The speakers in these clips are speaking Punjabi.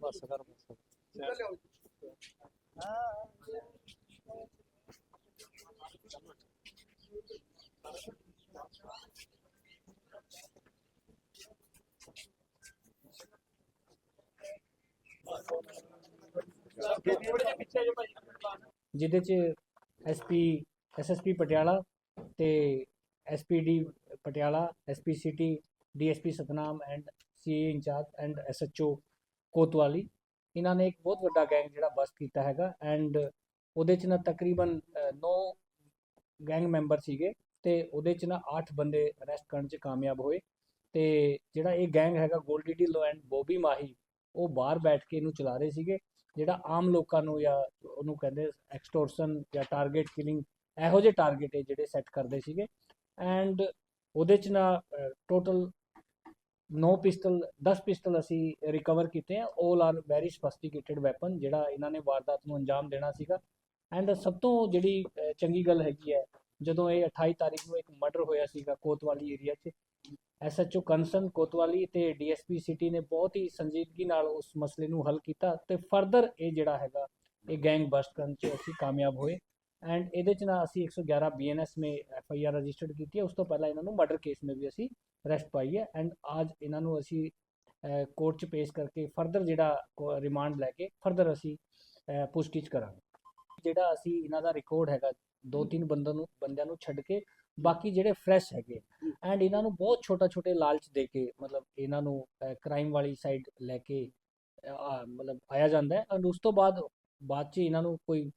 ਬਸ ਕਰ ਬਸ ਜਿਹਦੇ ਚ ਐਸਪੀ ਐਸਐਸਪੀ ਪਟਿਆਲਾ ਤੇ SPD Patiala SP city DSP Satnam and CIA incharge and SHO ਕੋਤਵਾਲੀ। ਇਹਨਾਂ ਨੇ ਇੱਕ ਬਹੁਤ ਵੱਡਾ ਗੈਂਗ ਜਿਹੜਾ ਬਸਟ ਕੀਤਾ ਹੈਗਾ ਐਂਡ ਉਹਦੇ ਚ ਨਾ ਤਕਰੀਬਨ 9 ਗੈਂਗ ਮੈਂਬਰ ਸੀਗੇ ਤੇ ਉਹਦੇ ਚ ਨਾ 8 ਬੰਦੇ ਅਰੈਸਟ ਕਰਨ ਚ ਕਾਮਯਾਬ ਹੋਏ। ਤੇ ਜਿਹੜਾ ਇਹ ਗੈਂਗ ਹੈਗਾ ਗੋਲਡੀ ਢਿੱਲੋਂ ਐਂਡ ਬੋਬੀ ਮਾਹੀ, ਉਹ ਬਾਹਰ ਬੈਠ ਕੇ ਇਹਨੂੰ ਚਲਾ ਰਹੇ ਸੀਗੇ। ਜਿਹੜਾ ਆਮ ਲੋਕਾਂ ਨੂੰ ਜਾਂ ਉਹਨੂੰ ਕਹਿੰਦੇ ਐਕਸਟੋਰਸ਼ਨ ਜਾਂ ਟਾਰਗੇਟ ਕਿਲਿੰਗ, ਇਹੋ ਜਿਹੇ ਟਾਰਗੇਟ ਹੈ ਜਿਹੜੇ ਸੈੱਟ ਕਰਦੇ ਸੀਗੇ। ਐਂਡ ਉਹਦੇ ਚ ਨਾ ਟੋਟਲ 9 ਪਿਸਟਲ 10 ਪਿਸਟਲ ਅਸੀਂ ਰਿਕਵਰ ਕੀਤੇ ਆ 올 ਆਰ ਵੈਰੀ ਸਫਿਸਟੀਕੇਟਡ ਵੈਪਨ ਜਿਹੜਾ ਇਹਨਾਂ ਨੇ ਵਾਰਦਾਤ ਨੂੰ ਅੰਜਾਮ ਦੇਣਾ ਸੀਗਾ। ਐਂਡ ਸਭ ਤੋਂ ਜਿਹੜੀ ਚੰਗੀ ਗੱਲ ਹੈਗੀ ਹੈ, ਜਦੋਂ ਇਹ 28 ਤਾਰੀਖ ਨੂੰ ਇੱਕ ਮਰਡਰ ਹੋਇਆ ਸੀਗਾ ਕੋਤਵਾਲੀ ਏਰੀਆ 'ਚ ਐਸਐਚਓ ਕੰਸਨ ਕੋਤਵਾਲੀ ਤੇ ਡੀਐਸਪੀ ਸਿਟੀ ਨੇ ਬਹੁਤ ਹੀ ਸੰਜੀਦਗੀ ਨਾਲ ਉਸ ਮਸਲੇ ਨੂੰ ਹੱਲ ਕੀਤਾ ਤੇ ਫਰਦਰ ਇਹ ਜਿਹੜਾ ਹੈਗਾ, ਇਹ ਗੈਂਗ ਬਸਟ ਕਰਨ 'ਚ ਅਸੀਂ ਕਾਮਯਾਬ ਹੋਏ। ਐਂਡ ਇਹਦੇ 'ਚ ਨਾ ਅਸੀਂ 111 ਬੀਐਨਐਸ ਮੇ ਐਫਆਈਆਰ ਰਜਿਸਟਰਡ ਕੀਤੀ ਹੈ। ਉਸ ਤੋਂ ਪਹਿਲਾਂ ਇਹਨਾਂ ਨੂੰ ਮਰਡਰ ਕੇਸ ਮੇ ਵੀ ਅਸੀਂ ਅਰੈਸਟ ਪਾਈ ਹੈ। ਐਂਡ ਅੱਜ ਇਹਨਾਂ ਨੂੰ ਅਸੀਂ ਕੋਰਟ 'ਚ ਪੇਸ਼ ਕਰਕੇ ਫਰਦਰ ਜਿਹੜਾ ਰਿਮਾਂਡ ਲੈ ਕੇ ਫਰਦਰ ਅਸੀਂ ਪੁੱਛਗਿੱਛ ਕਰਾਂਗੇ। ਜਿਹੜਾ ਅਸੀਂ ਇਹਨਾਂ ਦਾ ਰਿਕਾਰਡ ਹੈਗਾ ਦੋ ਤਿੰਨ ਬੰਦਿਆਂ ਨੂੰ ਬੰਦਿਆਂ ਨੂੰ ਛੱਡ ਕੇ ਬਾਕੀ ਜਿਹੜੇ ਫਰੈਸ਼ ਹੈਗੇ। ਐਂਡ ਇਹਨਾਂ ਨੂੰ ਬਹੁਤ ਛੋਟਾ ਛੋਟੇ ਲਾਲਚ ਦੇ ਕੇ ਮਤਲਬ ਇਹਨਾਂ ਨੂੰ ਕ੍ਰਾਈਮ ਵਾਲੀ ਸਾਈਡ ਲੈ ਕੇ ਮਤਲਬ ਆਇਆ ਜਾਂਦਾ ਹੈ। ਐਂਡ ਉਸ ਤੋਂ ਬਾਅਦ ਬਾਅਦ ਚ ਇਹਨਾਂ ਨੂੰ ਕੋਈ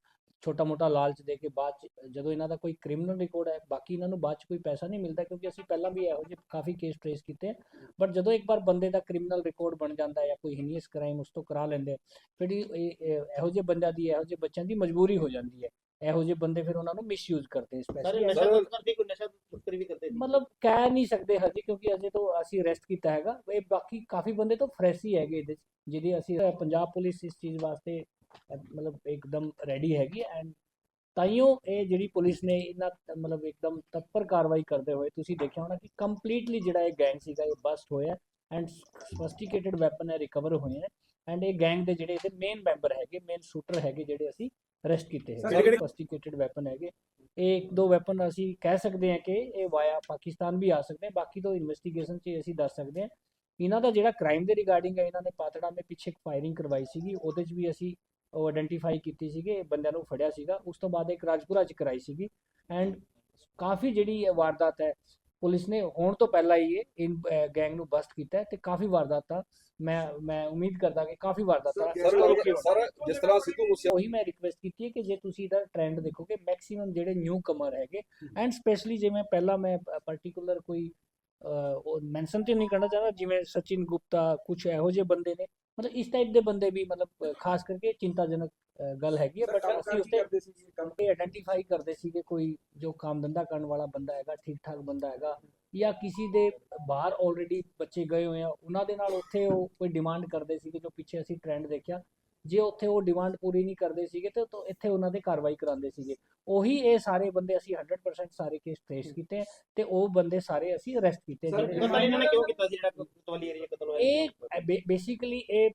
ਛੋਟਾ ਮੋਟਾ ਲਾਲਚ ਦੇ ਕੇ ਬਾਅਦ ਚ ਜਦੋਂ ਇਹਨਾਂ ਦਾ ਕੋਈ ਕ੍ਰਿਮੀਨਲ ਰਿਕਾਰਡ ਹੈ ਬਾਕੀ ਇਹਨਾਂ ਨੂੰ ਬਾਅਦ ਚ ਕੋਈ ਪੈਸਾ ਨਹੀਂ ਮਿਲਦਾ ਕਿਉਂਕਿ ਅਸੀਂ ਪਹਿਲਾਂ ਵੀ ਇਹੋ ਜਿਹੇ ਕਾਫੀ ਕੇਸ ਟ੍ਰੇਸ ਕੀਤੇ ਬਟ ਜਦੋਂ ਇੱਕ ਵਾਰ ਬੰਦੇ ਦਾ ਕ੍ਰਿਮੀਨਲ ਰਿਕਾਰਡ ਬਣ ਜਾਂਦਾ ਹੈ ਜਾਂ ਕੋਈ ਹੀਨੀਅਸ ਕ੍ਰਾਈਮ ਉਸ ਤੋਂ ਕਰਾ ਲੈਂਦੇ ਫਿਰ ਇਹ ਜਿਹੇ ਬੰਦਿਆਂ ਦੀ ਇਹੋ ਜਿਹੇ ਬੱਚਿਆਂ ਦੀ ਮਜਬੂਰੀ ਹੋ ਜਾਂਦੀ ਹੈ। ਇਹੋ ਜਿਹੇ ਬੰਦੇ ਫਿਰ ਉਹਨਾਂ ਨੂੰ ਮਿਸਯੂਜ਼ ਕਰਦੇ ਸਪੈਸ਼ਲੀ ਨਸ਼ਾ ਤਸਕਰੀ ਕੋਈ ਨਸ਼ਾ ਤਸਕਰੀ ਵੀ ਕਰਦੇ ਮਤਲਬ ਕਹਿ ਨਹੀਂ ਸਕਦੇ ਹਜੇ ਕਿਉਂਕਿ ਅਜੇ ਤੋਂ ਅਸੀਂ ਅਰੈਸਟ ਕੀਤਾ ਹੈਗਾ। ਇਹ ਬਾਕੀ ਕਾਫੀ ਬੰਦੇ ਤਾਂ ਫਰੈਸ਼ ਹੀ ਹੈਗੇ ਇਹਦੇ ਜਿਹਦੀ ਅਸੀਂ ਪੰਜਾਬ ਪੁਲਿਸ ਇਸ ਚੀਜ਼ ਵਾਸਤੇ ਮਤਲਬ ਇੱਕਦਮ ਰੈਡੀ ਹੈਗੀ ਐਂਡ ਤਾਈਓ ਇਹ ਜਿਹੜੀ ਪੁਲਿਸ ਨੇ ਇਹਨਾਂ ਮਤਲਬ ਇੱਕਦਮ ਤਤਪਰ ਕਾਰਵਾਈ ਕਰਦੇ ਹੋਏ ਤੁਸੀਂ ਦੇਖਿਆ ਹੋਣਾ ਕਿ ਕੰਪਲੀਟਲੀ ਜਿਹੜਾ ਇਹ ਗੈਂਗ ਸੀਗਾ ਇਹ ਬਸਟ ਹੋਇਆ ਐਂਡ ਸਫਿਸਟੀਕੇਟਡ ਵੈਪਨ ਹੈ ਰਿਕਵਰ ਹੋਏ ਹੈ ਐਂਡ ਇਹ ਗੈਂਗ ਦੇ ਜਿਹੜੇ ਇਹਦੇ ਮੇਨ ਮੈਂਬਰ ਹੈਗੇ ਮੇਨ ਸ਼ੂਟਰ ਹੈਗੇ ਜਿਹੜੇ ਅਸੀਂ ਅਰੈਸਟ ਕੀਤੇ ਹੈਗੇ ਸਫਿਸਟੀਕੇਟਡ ਵੈਪਨ ਹੈਗੇ। ਇਹ ਇੱਕ ਦੋ ਵੈਪਨ ਅਸੀਂ ਕਹਿ ਸਕਦੇ ਹਾਂ ਕਿ ਇਹ ਵਾਇਆ ਪਾਕਿਸਤਾਨ ਵੀ ਆ ਸਕਦੇ ਬਾਕੀ ਤੋਂ ਇਨਵੈਸਟੀਗੇਸ਼ਨ 'ਚ ਅਸੀਂ ਦੱਸ ਸਕਦੇ ਹਾਂ। ਇਹਨਾਂ ਦਾ ਜਿਹੜਾ ਕ੍ਰਾਈਮ ਦੇ ਰਿਗਾਰਡਿੰਗ ਹੈ ਇਹਨਾਂ ਨੇ ਪਾਤੜਾ ਮੇ ਪਿੱਛੇ ਇੱਕ ਫਾਇਰਿੰਗ ਕਰਵਾਈ ਸੀਗੀ ਉਹਦੇ 'ਚ ਵੀ ਅਸੀਂ ਉਹ ਆਇਡੈਂਟੀਫਾਈ ਕੀਤੀ ਸੀਗੀ ਬੰਦਿਆਂ ਨੂੰ ਫੜਿਆ ਸੀਗਾ। ਉਸ ਤੋਂ ਬਾਅਦ ਇੱਕ ਰਾਜਪੁਰਾ 'ਚ ਕਰਾਈ ਸੀਗੀ। ਐਂਡ ਕਾਫੀ ਜਿਹੜੀ ਇਹ ਵਾਰਦਾਤ ਹੈ ਪੁਲਿਸ ਨੇ ਹੋਣ ਤੋਂ ਪਹਿਲਾਂ ਹੀ ਇਹ ਗੈਂਗ ਨੂੰ ਬਸਟ ਕੀਤਾ ਤੇ ਕਾਫੀ ਵਾਰਦਾਤਾਂ ਮੈਂ ਮੈਂ ਉਮੀਦ ਕਰਦਾ ਕਿ ਕਾਫੀ ਵਾਰਦਾਤਾਂ ਸਰ ਜਿਸ ਤਰ੍ਹਾਂ ਸਿੱਧੂ ਮੂਸੇ ਉਹੀ ਮੈਂ ਰਿਕਵੈਸਟ ਕੀਤੀ ਹੈ ਕਿ ਜੇ ਤੁਸੀਂ ਇਹਦਾ ਟ੍ਰੈਂਡ ਦੇਖੋਗੇ ਮੈਕਸਿਮਮ ਜਿਹੜੇ ਨਿਊ ਕਮਰ ਹੈਗੇ ਐਂਡ ਸਪੈਸ਼ਲੀ ਜਿਵੇਂ ਪਹਿਲਾਂ ਮੈਂ ਪਾਰਟਿਕੂਲਰ ਕੋਈ ਉਹ ਮੈਂਸ਼ਨ ਤੇ ਨਹੀਂ ਕਰਨਾ ਚਾਹੁੰਦਾ ਜਿਵੇਂ ਸਚਿਨ ਗੁਪਤਾ ਕੁਝ ਇਹੋ ਜਿਹੇ ਬੰਦੇ ਨੇ ਮਤਲਬ ਇਸ ਟਾਈਪ ਦੇ ਬੰਦੇ ਵੀ ਮਤਲਬ ਖਾਸ ਕਰਕੇ ਚਿੰਤਾਜਨਕ ਗੱਲ ਹੈਗੀ ਹੈ ਬਟ ਅਸੀਂ ਉਸ ਤੇ ਆਇਡੈਂਟੀਫਾਈ ਕਰਦੇ ਸੀ ਕਿ ਕੋਈ ਜੋ ਕੰਮ ਧੰਦਾ ਕਰਨ ਵਾਲਾ ਬੰਦਾ ਹੈਗਾ ਠੀਕ ਠਾਕ ਬੰਦਾ ਹੈਗਾ ਜਾਂ ਕਿਸੇ ਦੇ ਬਾਹਰ ਆਲਰੇਡੀ ਬੱਚੇ ਗਏ ਹੋਏ ਆ ਉਹਨਾਂ ਦੇ ਨਾਲ ਉੱਥੇ ਉਹ ਕੋਈ ਡਿਮਾਂਡ ਕਰਦੇ ਸੀਗੇ ਜੋ ਪਿੱਛੇ ਅਸੀਂ ਟ੍ਰੈਂਡ ਦੇਖਿਆ ਜੇ ਉੱਥੇ ਉਹ ਡਿਮਾਂਡ ਪੂਰੀ ਨਹੀਂ ਕਰਦੇ ਸੀਗੇ ਤੇ ਤਾਂ ਇੱਥੇ ਉਹਨਾਂ ਦੇ ਕਾਰਵਾਈ ਕਰਾਉਂਦੇ ਸੀਗੇ। ਉਹੀ ਇਹ ਸਾਰੇ ਬੰਦੇ ਅਸੀਂ 100% ਸਾਰੇ ਕੇਸ ਟ੍ਰੇਸ ਕੀਤੇ ਤੇ ਉਹ ਬੰਦੇ ਸਾਰੇ ਅਸੀਂ ਅਰੈਸਟ ਕੀਤੇ ਜਿਹੜੇ ਇਹਨਾਂ ਨੇ ਕਿਉਂ ਕੀਤਾ ਸੀ ਜਿਹੜਾ ਕੁਤਵਾਲੀ ਏਰੀਆ ਕਤਲ ਹੋਇਆ ਇਹ ਬੇਸਿਕਲੀ ਇਹ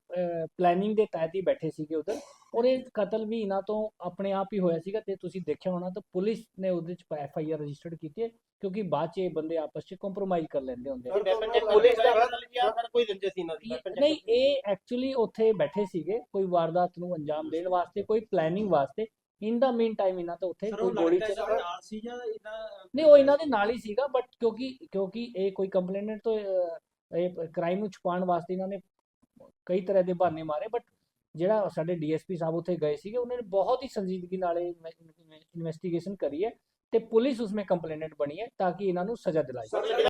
ਪਲੈਨਿੰਗ ਦੇ ਤਹਿਤ ਹੀ ਬੈਠੇ ਸੀਗੇ ਉਧਰ। ਔਰ ਇਹ ਕਤਲ ਵੀ ਇਹਨਾਂ ਤੋਂ ਆਪਣੇ ਆਪ ਹੀ ਹੋਇਆ ਸੀਗਾ ਤੇ ਤੁਸੀਂ ਦੇਖਿਆ ਹੋਣਾ ਤਾਂ ਪੁਲਿਸ ਨੇ ਉਹਦੇ ਚ ਐਫ ਆਈ ਆਰ ਰਜਿਸਟਰਡ ਕੀਤੀ ਹੈ ਕਿਉਂਕਿ ਬਾਅਦ ਚ ਇਹ ਬੰਦੇ ਆਪਸ ਚ ਕੰਪਰੋਮਾਈਜ਼ ਕਰ ਲੈਂਦੇ ਹੁੰਦੇ ਆ। ਵੈਪਨ ਚੈੱਕ ਪੁਲਿਸ ਦਾ ਕਤਲ ਜਾਂ ਸਰ ਕੋਈ ਦਿਲਚਸਪੀ ਸੀ ਇਹਨਾਂ ਦੀ ਇਹ- weapon check ਨਹੀਂ ਇਹ ਐਕਚੁਅਲੀ ਉੱਥੇ ਬੈਠੇ ਸੀਗੇ ਕੋਈ ਵਾਰਦਾਤ ਨੂੰ ਅੰਜਾਮ ਦੇਣ ਵਾਸਤੇ ਕੋਈ ਪਲੈਨਿੰਗ ਵਾਸਤੇ। ਇਨ ਦਾ ਮੀਨ ਟਾਈਮ ਇਹਨਾਂ ਤੋਂ ਉੱਥੇ ਕੋਈ ਗੋਲੀ ਚੱਲ ਨਾਲ ਸੀ ਜਾਂ ਇਹਨਾਂ ਨਹੀਂ ਉਹ ਇਹਨਾਂ ਦੇ ਨਾਲ ਹੀ ਸੀਗਾ ਬਟ ਕਿਉਂਕਿ ਕਿਉਂਕਿ ਇਹ ਕੋਈ ਕੰਪਲੇਨੈਂਟ ਤੋਂ ਇਹ ਕ੍ਰਾਈਮ ਨੂੰ ਛੁਪਾਉਣ ਵਾਸਤੇ ਇਹਨਾਂ ਨੇ ਕਈ ਤਰ੍ਹਾਂ ਦੇ ਬਹਾਨੇ ਮਾਰੇ ਬਟ ਜਿਹੜਾ ਸਾਡੇ ਡੀਐਸਪੀ ਸਾਹਿਬ ਉੱਥੇ ਗਏ ਸੀਗੇ, ਉਹਨਾਂ ਨੇ ਬਹੁਤ ਹੀ ਸੰਜੀਦਗੀ ਨਾਲ ਇਨਵੈਸਟੀਗੇਸ਼ਨ ਕਰੀ ਹੈ ਤੇ ਪੁਲਿਸ ਉਸਮੇ ਕੰਪਲੇਨੈਂਟ ਬਣੀ ਹੈ ਤਾਂ ਕਿ ਇਹਨਾਂ ਨੂੰ ਸਜ਼ਾ ਦਿਲਾਈ ਜਾਏ